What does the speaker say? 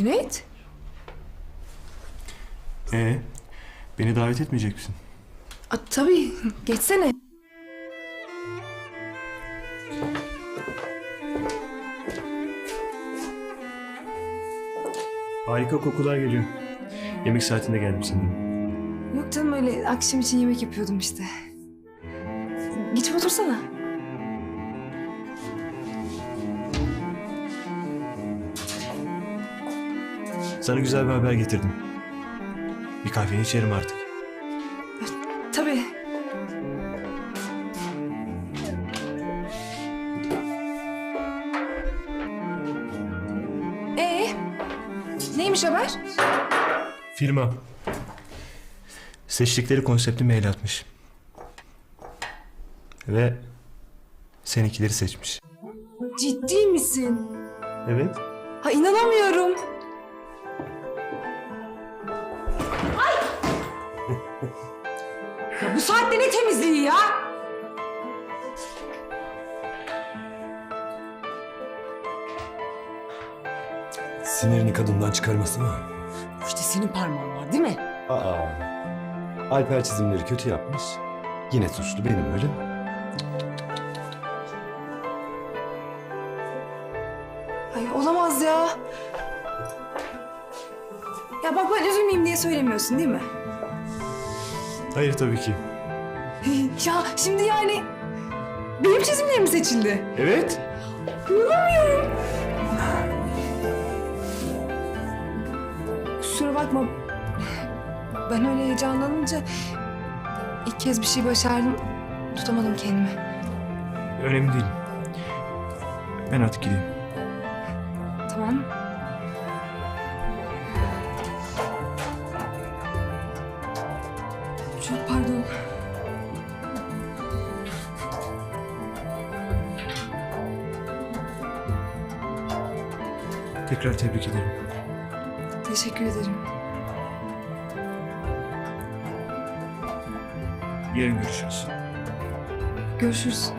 Cüneyt? Ee, beni davet etmeyecek misin? A, tabii. Geçsene. Harika kokular geliyor. Yemek saatinde geldim sanırım. Yok canım öyle akşam için yemek yapıyordum işte. Geçip otursana. Sana güzel bir haber getirdim. Bir kahveni içerim artık. Tabii. Ee, neymiş haber? Firma. Seçtikleri konsepti mail atmış. Ve seninkileri seçmiş. Ciddi misin? Evet. Ha inanamıyorum. Ya bu saatte ne temizliği ya? Sinirini kadından çıkarmasına. Bu işte senin parmağın var değil mi? Aa. Alper çizimleri kötü yapmış. Yine suçlu benim öyle mi? Ay olamaz ya. Ya bak ben üzülmeyeyim diye söylemiyorsun değil mi? Hayır tabii ki. ya şimdi yani benim çizimlerim seçildi. Evet. İnanamıyorum. Kusura bakma. Ben öyle heyecanlanınca ilk kez bir şey başardım. Tutamadım kendimi. Önemli değil. Ben artık gideyim. Tamam. Çok pardon. Tekrar tebrik ederim. Teşekkür ederim. Yarın görüşürüz. Görüşürüz.